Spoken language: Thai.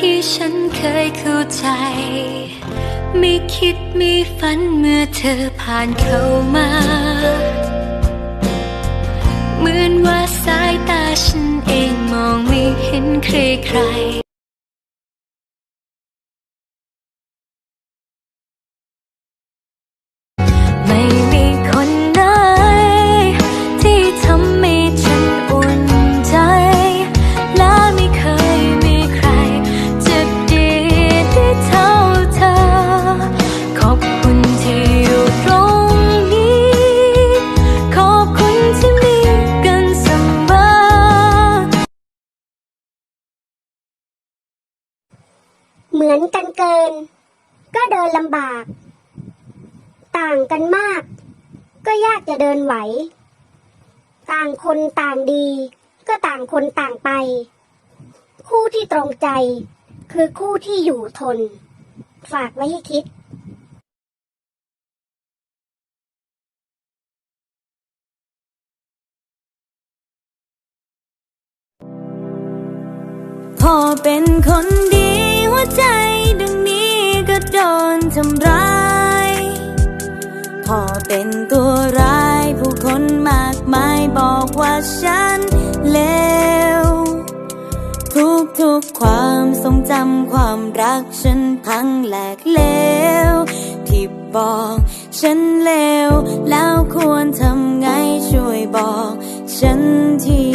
ที่ฉันเคยเข้าใจ ไม่คิดไม่ฝันเมื่อเธอผ่านเข้ามา เหมือนว่าสายตาฉันเองมองไม่เห็นใครใคร เหมือนกันเกิน ก็เดินลำบาก ต่างกันมาก ก็ยากจะเดินไหว ต่างคนต่างดี ก็ต่างคนต่างไป คู่ที่ตรงใจ คือคู่ที่อยู่ทน ฝากไว้ให้คิดพอเป็นคน เป็นตัวร้ายผู้คนมากมายบอกว่าฉันเลวทุกทุกความทรงจำความรักฉันพังแหลกเลวที่บอกฉันเลวแล้วควรทำไงช่วยบอกฉันที